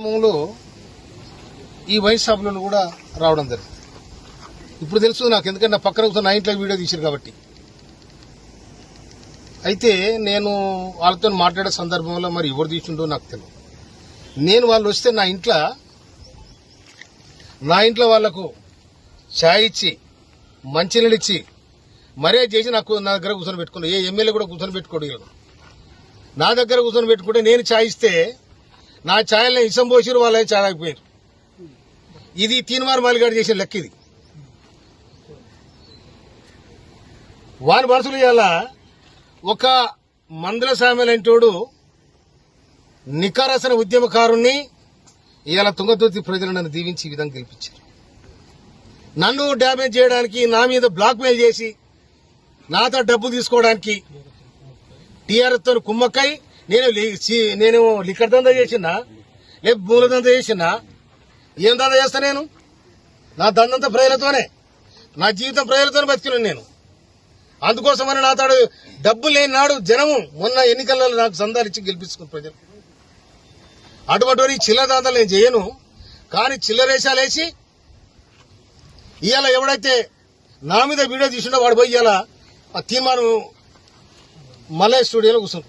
క్రమంలో ఈ వైన్ షాపులను కూడా రావడం జరిగింది. ఇప్పుడు తెలుసు నాకు ఎందుకంటే నా పక్కన కూర్చొని నా ఇంట్లో వీడియో తీశారు కాబట్టి. అయితే నేను వాళ్ళతో మాట్లాడే సందర్భంలో మరి ఎవరు తీసిండో నాకు తెలియదు. నేను వాళ్ళు వస్తే నా ఇంట్లో నా ఇంట్లో వాళ్ళకు ఛాయ్ ఇచ్చి మంచినీళ్ళు ఇచ్చి మరే చేసి నాకు నా దగ్గర కూర్చొని పెట్టుకున్నాను ఏ ఎమ్మెల్యే కూడా కూర్చొని పెట్టుకోడు నా దగ్గర కూర్చొని పెట్టుకుంటే నేను ఛాయ్ ఇస్తే నా ఛాయల్ని ఇసం పోసిరు వాళ్ళే ఛాయ్ ఇది తీన్మార్ మాలిగాడు చేసిన లెక్క ఇది. వారి మనసులు ఇవాళ ఒక మందుల సామెలంటోడు నికారసన ఉద్యమకారుణ్ణి ఇవాళ తుంగతుర్తి ప్రజలు నన్ను దీవించి ఈ విధంగా గెలిపించారు. నన్ను డ్యామేజ్ చేయడానికి నా మీద బ్లాక్మెయిల్ చేసి నాతో డబ్బు తీసుకోవడానికి టీఆర్ఎస్తో కుమ్మక్కై నేను నేను లిక్కర్ దందా చేసినా లేదు పూల దందా చేసినా ఏం దందా చేస్తా నేను? నా దందంతా ప్రజలతోనే. నా జీవితం ప్రజలతోనే బతికినాను నేను. అందుకోసమని నా తాడు డబ్బు లేని నాడు జనము మొన్న ఎన్నికలలో నాకు సందాలిచ్చి గెలిపించుకుని ప్రజలు. అటువంటి చిల్లర దాదాలు నేను చేయను. కానీ చిల్లరేషాలు వేసి ఇవాళ ఎవడైతే నా మీద వీడియో తీసుకుంటే వాడు పోయి ఇవాళ ఆ తీర్మానం మలయ స్టూడియోలో కూర్చుండు.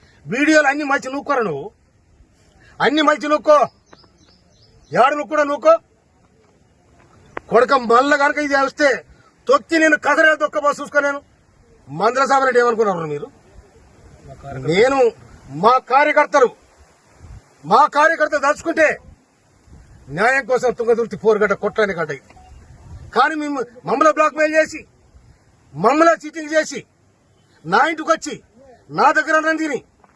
వీడియోలు అన్ని మంచి నూక్కోరా నువ్వు? అన్ని మంచి నూక్కో. ఎవడు నూక్కూడా నూక్కో? కొడక మళ్ళా కనుక ఇది వస్తే తొక్కి నేను కదరే తొక్కబో చూసుకో నేను. మందర సాబరెడ్డి ఏమనుకున్నారు మీరు? నేను మా కార్యకర్తలు. మా కార్యకర్త దలుచుకుంటే న్యాయం కోసం తుంగతుర్తి పోరుగడ్డ కొట్టని గడ్డ ఇది కానీ మేము మమ్మల్ని బ్లాక్ మెయిల్ చేసి మమ్మల్ని చీటింగ్ చేసి నా ఇంటికి వచ్చి నా దగ్గర అన్నం తిని.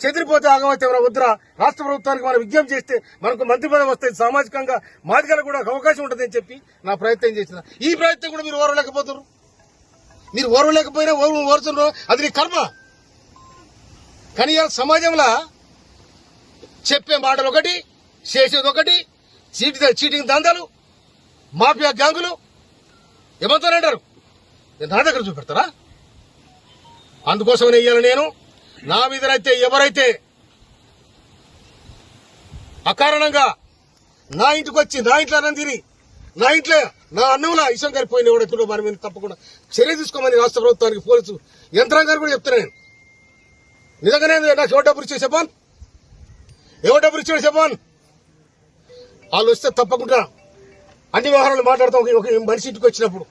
చెదిరిపోతే ఆగమైతే మన వద్దురా రాష్ట్ర ప్రభుత్వానికి మనం విజ్ఞప్తి చేస్తే మనకు మంత్రి పదవి వస్తే సామాజికంగా మాదిగలకు కూడా ఒక అవకాశం ఉంటుందని చెప్పి నా ప్రయత్నం చేసిన ఈ ప్రయత్నం కూడా మీరు ఓరలేకపోతున్నారు మీరు ఓరలేకపోయినా ఓరు ఓరుతున్నారు అది నీ కర్మ. కానీ సమాజంలో చెప్పే మాటలు ఒకటి చేసేది ఒకటి చీటి చీటింగ్ దందాలు మాఫియా గ్యాంగులు నేను నా దగ్గర చూపెడతారా? అందుకోసమనే ఇయ్యాలి నేను. నా మీదనైతే ఎవరైతే అకారణంగా నా ఇంటికి వచ్చి నా ఇంట్లో అన్నం తిని నా ఇంట్లో నా అన్నంలో ఇష్టం కరిపోయిన ఎవడెత్తుడో వారి మీద తప్పకుండా చర్య తీసుకోమని రాష్ట్ర ప్రభుత్వానికి పోలీసు యంత్రాంగాన్ని కూడా చెప్తున్నాను నిజంగానే నాకు ఎవరు డబ్బులు ఇచ్చే చెప్పాను ఎవరు డబ్బులు ఇచ్చాడు చెప్పాను వాళ్ళు వస్తే తప్పకుండా అన్ని వ్యవహారాలు మాట్లాడతాం. ఒక- మనిషి ఇంటికి వచ్చినప్పుడు.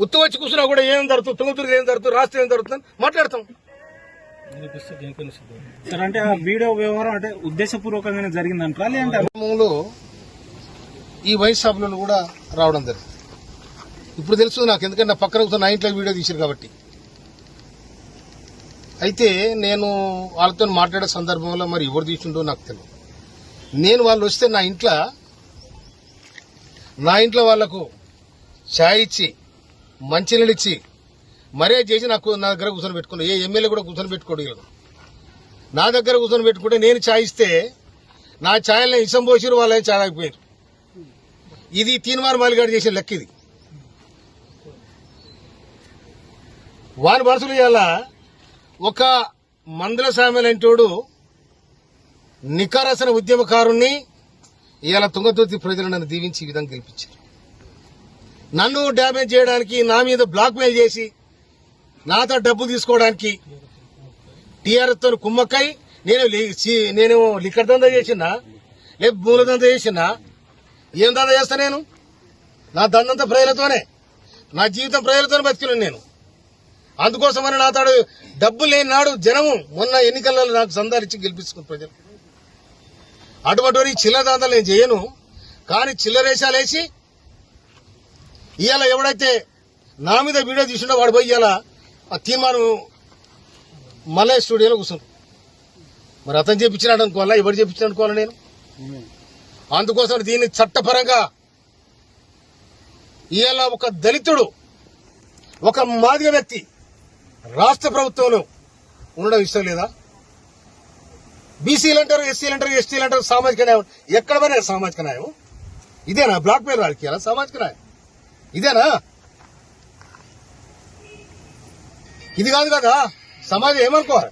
ఉత్తు వచ్చి కూర్చున్నా కూడా ఏం జరుగుతుంది? తుంగతురు ఏం జరుగుతుంది? రాష్ట్రం ఏం జరుగుతుంది మాట్లాడతాం. సార్ అంటే ఆ వీడియో వ్యవహారం అంటే ఉద్దేశపూర్వకంగానే జరిగిందంటారా? లేదంటే క్రమంలో ఈ వైన్ షాపులను కూడా రావడం జరిగింది. ఇప్పుడు తెలుసు నాకు ఎందుకంటే నా పక్కన నా ఇంట్లో వీడియో తీశారు కాబట్టి. అయితే నేను వాళ్ళతో మాట్లాడే సందర్భంలో మరి ఎవరు తీసిండో నాకు తెలియదు. నేను వాళ్ళు వస్తే నా ఇంట్లో నా ఇంట్లో వాళ్ళకు ఛాయ్ ఇచ్చి మంచినీళ్ళు ఇచ్చి మరే చేసి నాకు నా దగ్గర కూర్చొని పెట్టుకున్నా ఏ ఎమ్మెల్యే కూడా కూర్చొని పెట్టుకోడు నా దగ్గర కూర్చొని పెట్టుకుంటే నేను ఛాయిస్తే నా ఛాయల్ని ఇసం పోసిరు వాళ్ళని ఛాయ్ ఇది తీన్మార్ మాలిగాడు చేసిన లెక్క ఇది. వాని మనసులు ఇవాళ ఒక మందుల సామె అంటోడు నికారసన ఉద్యమకారుణ్ణి ఇవాళ తుంగతుర్తి ప్రజలు నన్ను దీవించి ఈ విధంగా గెలిపించారు. నన్ను డ్యామేజ్ చేయడానికి నా మీద బ్లాక్మెయిల్ చేసి నాతో డబ్బు తీసుకోవడానికి టీఆర్ఎస్తో కుమ్మక్కై నేను నేను లిక్కర్ దందా చేసినా లేదు భూముల దందా చేసినా ఏం దందా చేస్తా నేను? నా దందంతా ప్రజలతోనే నా జీవితం ప్రజలతోనే బతికినాను నేను. అందుకోసమని నా తాడు డబ్బు లేని నాడు జనము మొన్న ఎన్నికలలో నాకు సందర్చి గెలిపించుకుని ప్రజలు. అటువంటి చిల్లర దందాలు నేను చేయను. కానీ చిల్లరేషాలు వేసి ఇవాళ ఎవడైతే నా మీద వీడియో తీసుకుంటే వాడు పోయి ఇవాళ ఆ తీర్మానం మళ్ళీ స్టూడియోలో కూర్చుండు మరి అతను చేపించినాడు అనుకోవాలా? ఎవరు చేపించిన అనుకోవాలి నేను? అందుకోసం దీన్ని చట్టపరంగా ఇలా ఒక దళితుడు ఒక మాదిగ వ్యక్తి రాష్ట్ర ప్రభుత్వంలో ఉండడం ఇష్టం లేదా? బీసీలు అంటారు ఎస్సీలు అంటారు ఎస్టీలు అంటారు సామాజిక న్యాయం. ఎక్కడ పోయినా సామాజిక న్యాయం. ఇదేనా? బ్లాక్ మెయిల్ రాజకీయాలా సామాజిక న్యాయం. ఇదేనా? ఇది కాదు కదా సమాజం ఏమనుకోవాలి?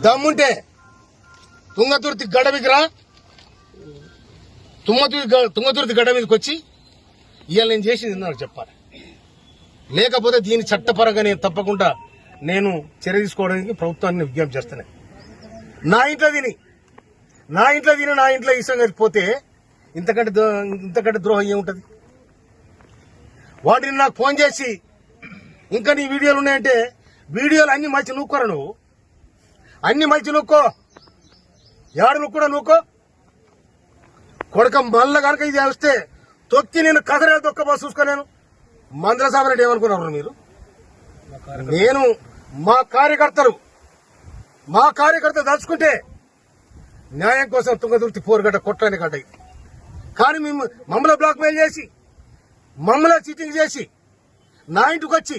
దమ్ముంటే తుంగతుర్తి గడ విగ్రహ తుంగతుర్తి గ- తుంగతుర్తి గడ్డ మీదకి వచ్చి ఇవాళ నేను చేసింది నాకు చెప్పాలి. లేకపోతే దీని చట్టపరంగా నేను తప్పకుండా నేను చర్య తీసుకోవడానికి ప్రభుత్వాన్ని విజ్ఞప్తి చేస్తాను. నా ఇంట్లో తిని నా ఇంట్లో తిని నా ఇంట్లో ఇష్టం పోతే ఇంతకంటే ఇంతకంటే ద్రోహం ఏముంటది? వాటిని నాకు ఫోన్ చేసి ఇంకా నీ వీడియోలు ఉన్నాయంటే వీడియోలు అన్ని మంచి నూక్కోరా నువ్వు. అన్ని మంచి నూక్కో. ఏడు నువ్వు కూడా నూక్కో. కొడక మల్ల కనుక ఇది వస్తే తొక్కి నేను కథరేలు తొక్కబో చూసుకోలేను. మందుల సాబరెడ్డి ఏమనుకున్నారు మీరు నేను మా కార్యకర్తలు. మా కార్యకర్త దాచుకుంటే న్యాయం కోసం తుంగతుర్తి పోరుగడ్డ కొట్టని గడ్డ కానీ మేము మమ్మల్ని బ్లాక్మెయిల్ చేసి మమ్మల్ని చీటింగ్ చేసి నా ఇంటికి వచ్చి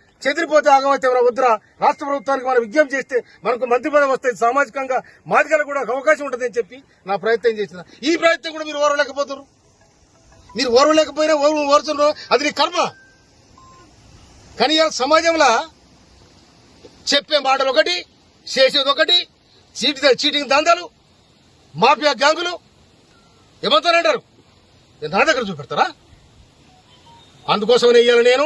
చెదిరిపోతే ఆగమైతే మన వద్దురా రాష్ట్ర ప్రభుత్వానికి మనం విజ్ఞప్తి చేస్తే మనకు మంత్రి పదవి వస్తే సామాజికంగా మాదిగలకు కూడా ఒక అవకాశం ఉంటుందని చెప్పి నా ప్రయత్నం చేసిన ఈ ప్రయత్నం కూడా మీరు ఓరలేకపోతారు మీరు ఓరలేకపోయినా ఓరు ఓరుతున్నారు అది నీ కర్మ. కానీ సమాజంలో చెప్పే మాటలు ఒకటి చేసేది ఒకటి చీటి చీటింగ్ దందాలు మాఫియా గ్యాంగులు ఏమంటారంటారు? నా దగ్గర చూపెడతారా? అందుకోసమనే ఇయ్యాలి నేను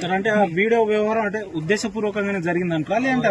సార్ అంటే ఆ వీడియో వ్యవహారం అంటే ఉద్దేశపూర్వకంగానే జరిగిందంటారా? లేదంటే